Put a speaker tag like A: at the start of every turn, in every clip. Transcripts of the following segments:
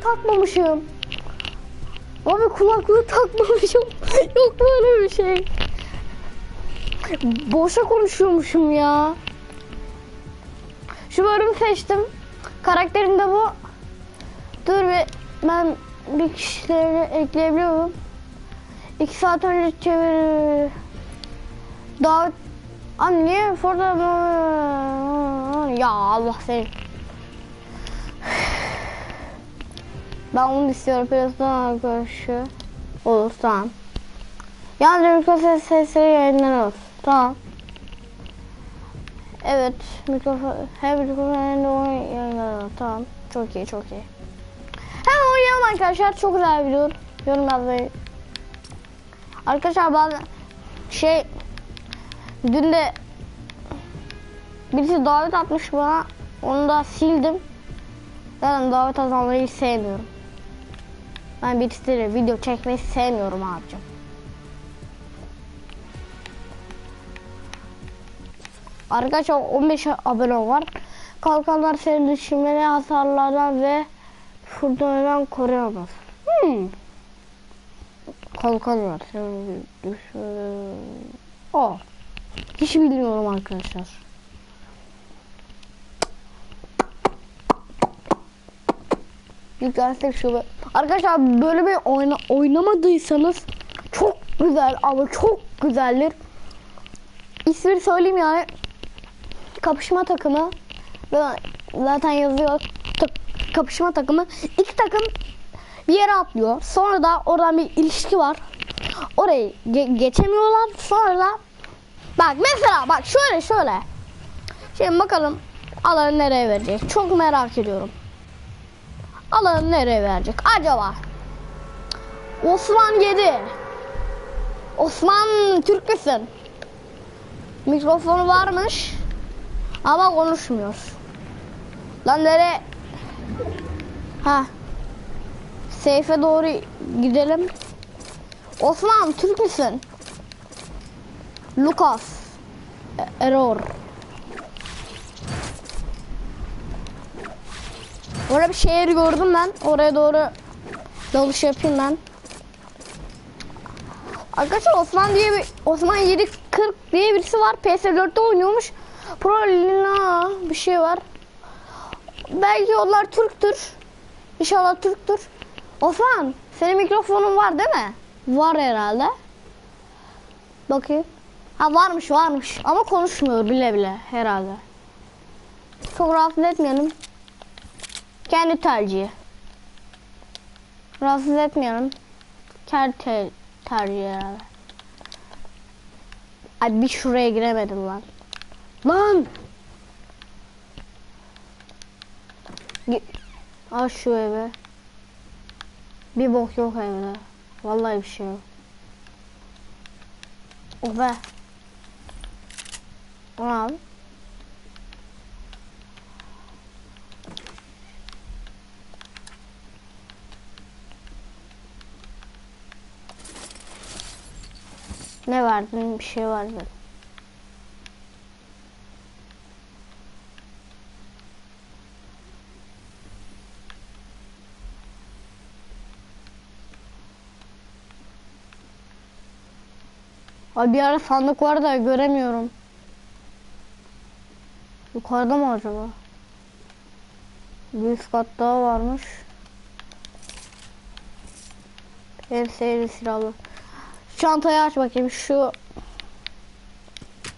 A: takmamışım. Abi kulaklığı takmamışım. Yok böyle bir şey. Boşa konuşuyormuşum ya. Şu bölümü seçtim. Karakterim de bu. Dur bir ben bir kişileri ekleyebiliyorum. İki saat önce çevir. Davet Abi niye Forda Ya Allah seni Ben onu istiyorum. Birazdan arkadaşı Olur tamam Yalnızca mikrofon sesleri yayınlar olsun. Tamam. Evet mikrofon Her mikrofon elinde olsun. Tamam. Çok iyi çok iyi. Hemen oynayalım arkadaşlar. Çok güzel bir video Yorum yazmayı Arkadaşlar bazen şey Dün de birisi davet atmış bana. Onu da sildim. Zaten davet atanları hiç sevmiyorum. Ben birisiyle video çekmeyi sevmiyorum abicim. Arkadaşlar 15 abone var. Kalkanlar seni düşürmeli hasarlardan ve fırtınadan koruyamaz. Hmm. Kalkanlar seni düşürmeli... Oh. Hiç bilmiyorum arkadaşlar. Yüklersek şu Arkadaşlar böyle bir oyna oynamadıysanız çok güzel ama çok güzeldir. İsmini söyleyeyim yani. Kapışma takımı. Zaten yazıyor. Kapışma takımı. İki takım bir yere atlıyor. Sonra da oradan bir ilişki var. Orayı ge geçemiyorlar. Sonra da Bak mesela bak şöyle şöyle. Şimdi bakalım alanı nereye verecek. Çok merak ediyorum. Alanı nereye verecek acaba? Osman 7. Osman Türk müsün? Mikrofonu varmış. Ama konuşmuyor. Lan nereye? Ha. Seyfe doğru gidelim. Osman Türk müsün? Lucas. E- Error. Orada bir şehir gördüm ben. Oraya doğru dalış yapayım ben. Arkadaşlar Osman diye bir Osman 740 diye birisi var. PS4'te oynuyormuş. Pro Lina bir şey var. Belki onlar Türktür. İnşallah Türktür. Osman senin mikrofonun var değil mi? Var herhalde. Bakayım. Ha varmış varmış ama konuşmuyor bile bile herhalde. Çok rahatsız etmeyelim. Kendi tercihi. Rahatsız etmeyelim. Kendi te tercihi herhalde. Ay bir şuraya giremedim lan. Lan! Al şu eve. Bir bok yok evde. Vallahi bir şey yok. Oh be. O ne verdin? Bir şey verdin. Abi bir ara sandık var da göremiyorum. Yukarıda mı acaba? Bir üst kat daha varmış. Ev seyri silahlı. Çantayı aç bakayım şu.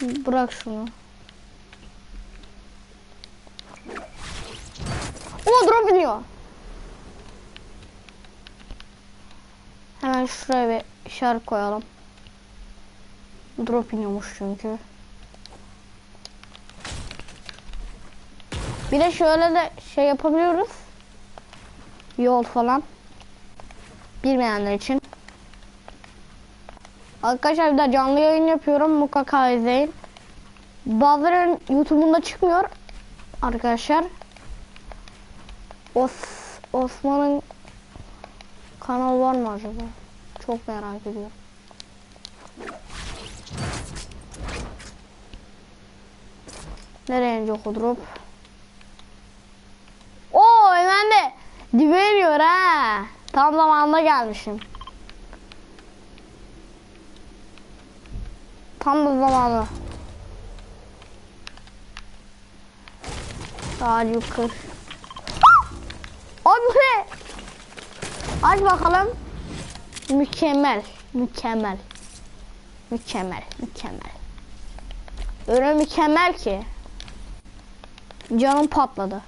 A: Bırak şunu. O drop iniyor. Hemen şuraya bir işaret koyalım. Drop iniyormuş çünkü. Bir de şöyle de şey yapabiliyoruz. Yol falan. Bilmeyenler için. Arkadaşlar bir de canlı yayın yapıyorum. Mutlaka izleyin. Bazıların YouTube'unda çıkmıyor. Arkadaşlar. Os Osman'ın kanalı var mı acaba? Çok merak ediyorum. Nereye inecek o drop? Oo hemen de Dibe iniyor ha. Tam zamanında gelmişim. Tam da zamanı. Daha yukarı. Abi bu ne? Aç bakalım. Mükemmel. Mükemmel. Mükemmel. Mükemmel. Öyle mükemmel ki. Canım patladı.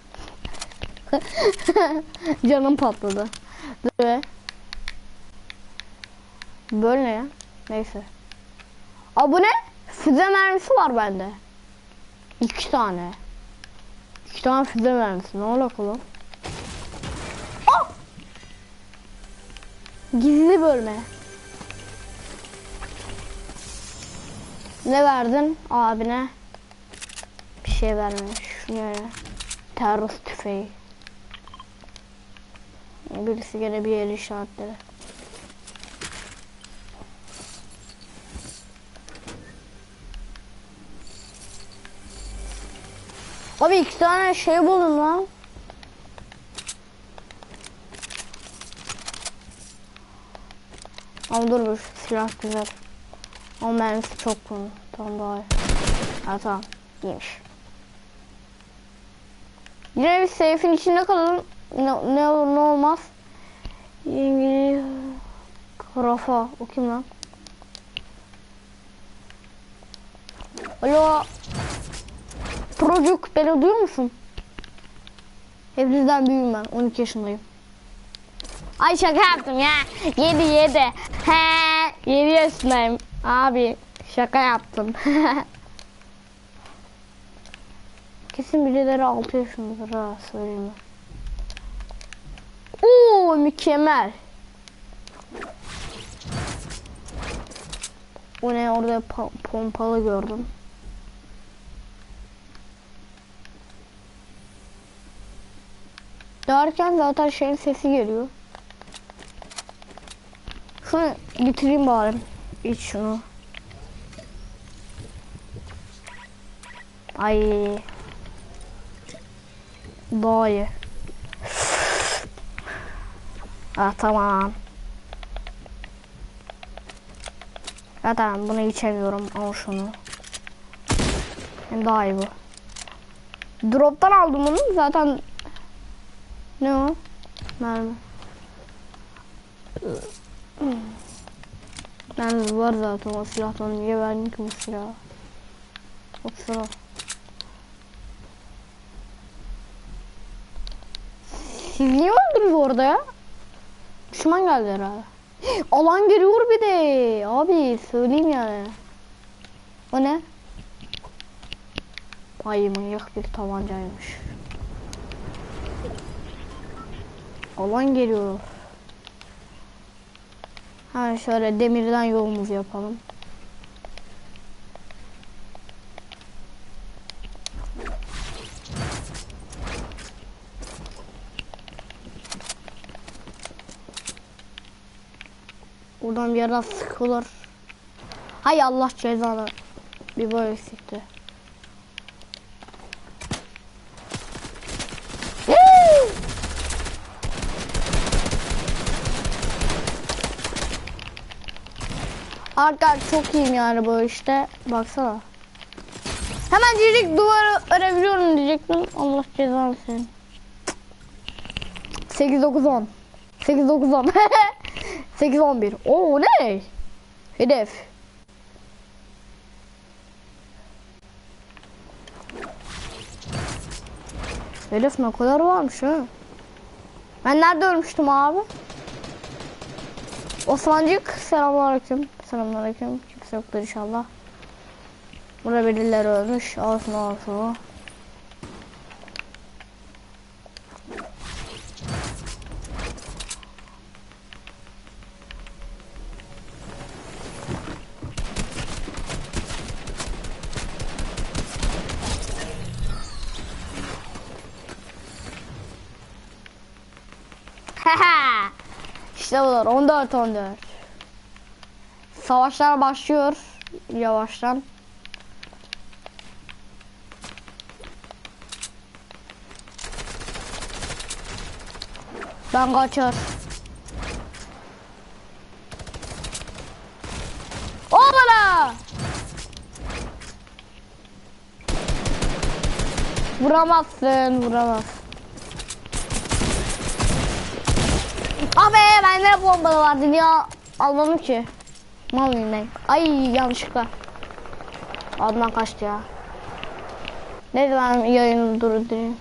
A: Canım patladı. Böyle. Böyle ya? Neyse. Aa bu ne? Füze mermisi var bende. İki tane. İki tane füze mermisi. Ne olacak oğlum? Aa! Gizli bölme. Ne verdin abine? Bir şey vermemiş. Şu ne? Terörist tüfeği. Birisi gene bir yeri işaretledi. Abi iki tane şey buldum lan. Ama dur bu silah güzel. Ama mermisi çok konu. Tamam daha iyi. Ha tamam. İyiymiş. Yine bir seyfin içinde kalalım. Ne, ne olur ne olmaz. İngiliz Rafa. O kim lan? Alo. Çocuk beni duyuyor musun? Hepinizden büyüğüm ben. 12 yaşındayım. Ay şaka yaptım ya. 7 7. He 7 yaşındayım. Abi şaka yaptım. Kesin birileri 6 yaşındadır ha söyleyeyim. Oo mükemmel. O ne orada pa- pompalı gördüm. Derken zaten şeyin sesi geliyor. Şunu getireyim bari. İç şunu. Ay. Daha. Ah tamam. Ya tamam bunu içemiyorum. Al şunu. Daha iyi bu. Drop'tan aldım bunu. Zaten ne o? Mermi. Mermi var zaten o silahtan. Niye verdin ki bu silahı? Silah. Siz niye öldünüz orada ya? Düşman geldi herhalde. Alan geliyor bir de. Abi söyleyeyim yani. O ne? Ay manyak bir tabancaymış. Alan geliyor. Ha şöyle demirden yolumuzu yapalım. Buradan bir yerden sıkılır. Hay Allah cezanı. Bir böyle eksikti. Arkadaşlar çok iyiyim yani bu işte. Baksana. Hemen diyecek duvarı örebiliyorum diyecektim. Allah cezanı senin. 8 9 10. 8 9 10. 8 11. Oo ne? Hedef. Hedef ne kadar varmış ha? Ben nerede ölmüştüm abi? Osmancık selamünaleyküm. Selamünaleyküm. Kimse yoktur inşallah. Burada birileri ölmüş. Olsun olsun. Haha. işte budur 14 14. Savaşlar başlıyor yavaştan. Ben kaçar. Obala! Vuramazsın, vuramaz. Abi bende bombalı vardı ya. Almadım ki. Mal mıyım ben? Ay yanlışlıkla. Adnan kaçtı ya. Neyse ben yayını durdurayım.